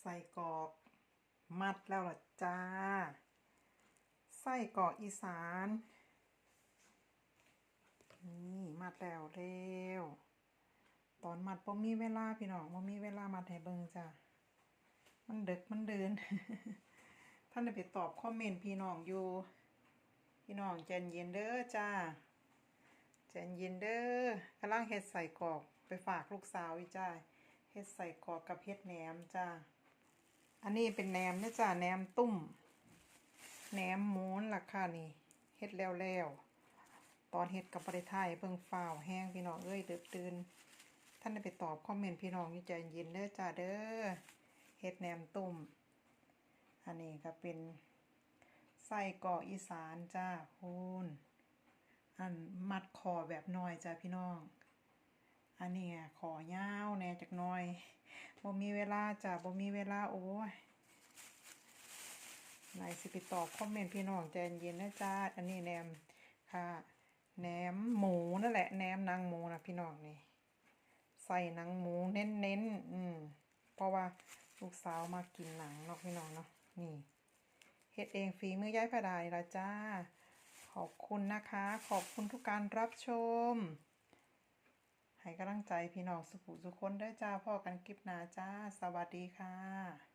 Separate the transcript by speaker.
Speaker 1: ใส่กรอก มัดแล้วล่ะจ้า ไส้กรอกอีสาน นี่มัดแล้วเร็ว ตอนมัดบ่มีเวลาพี่น้องบ่มีเวลามัดให้เบิ่งจ้ามันเดึกมันเดิน ท่านไปตอบคอมเมนต์พี่น้องอยู่ พี่น้องใจเย็นเด้อจ้าใจเย็นเด้อกำลังเฮ็ดใส่กรอกไปฝากลูกสาวอีจ้าเฮ็ดใส่กรอกกับเฮ็ดแหนมจ้า นนี้เป็นแหนมนะจ้าแหนมตุ้มแหนมหมูนล่ะค่ะนี่เฮ็ดแล้วแล้วตอนเฮ็ดกับบ่ได้ถ่ายเบิ่งฟ้าวแห้งพี่น้องเอ้ยเดึกตื่นท่านได้ไปตอบคอมเมนต์พี่น้องอยู่ใจเย็นเด้อจ้าเด้อเฮ็ดแหนมตุ้มอันนี้ก็เป็นไส้กรอกอีสานจ้าคุณอันมัดคอแบบน้อยจ้าพี่น้อง อันนี้ขอยาวแน่จักน่อย บ่มีเวลาจ้าบ่มีเวลาโอ้ยไหนสิไปตอบคอมเมนต์พี่น้องใจเย็นนะจ้าอันนี้แหนมค่ะแหนมหมูนั่นแหละแหนมนางหมูนะพี่น้องนี่ ใส่หนังหมูเน้นๆอืมเพราะว่าลูกสาวมากินหนังเนาะพี่น้องเนาะนี่เฮ็ดเองฝีมือยายพระดานี่ละจ้า ขอบคุณนะคะ ขอบคุณทุกการรับชม ให้กำลังใจพี่น้องสุขุสุขคนได้จ้าพ่อกันคลิปหน้าจ้า สวัสดีค่ะ